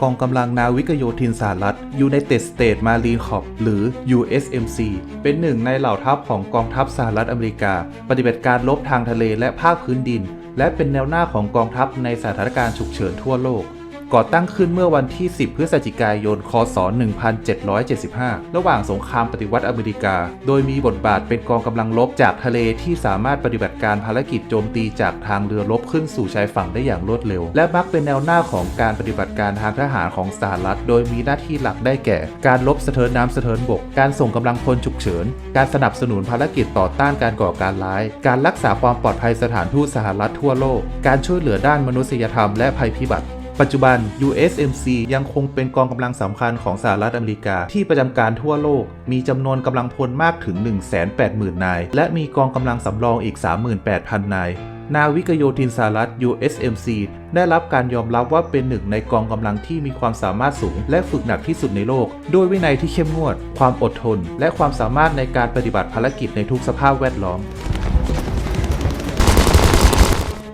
กองกำลังนาวิกโยธินสหรัฐ United States Marine Corps หรือ USMC เป็นหนึ่งในเหล่าทัพของกองทัพสหรัฐอเมริกา ปฏิบัติการลบทางทะเลและภาคพื้นดิน และเป็นแนวหน้าของกองทัพในสถานการณ์ฉุกเฉินทั่วโลก ก่อตั้งขึ้นเมื่อวันที่ 10 พฤศจิกายน คศ 1775 ระหว่างสงครามปฏิวัติอเมริกา โดยมีบทบาทเป็นกองกำลังรบจากทะเลที่สามารถปฏิบัติการภารกิจโจมตีจากทางเรือรบขึ้นสู่ชายฝั่งได้อย่างรวดเร็ว และมักเป็นแนวหน้าของการปฏิบัติการทางทหารของสหรัฐ โดยมีหน้าที่หลักได้แก่ การลบสะเทินน้ำสะเทินบก การส่งกำลังพลฉุกเฉิน การสนับสนุนภารกิจต่อต้านการก่อการร้าย การรักษาความปลอดภัยสถานทูตสหรัฐทั่วโลก การช่วยเหลือด้านมนุษยธรรมและภัยพิบัติ ปัจจุบัน USMC ยังคงเป็นกองกำลังสำคัญของสหรัฐอเมริกา ที่ประจำการทั่วโลก มีจำนวนกำลังพลมากถึง 180,000 นาย และมีกองกำลังสำรองอีก 38,000 นาย นาวิกโยธินสหรัฐ USMC ได้รับการยอมรับว่าเป็นหนึ่งในกองกำลังที่มีความสามารถสูง และฝึกหนักที่สุดในโลก ด้วยวินัยที่เข้มงวด ความอดทน และความสามารถในการปฏิบัติภารกิจในทุกสภาพแวดล้อม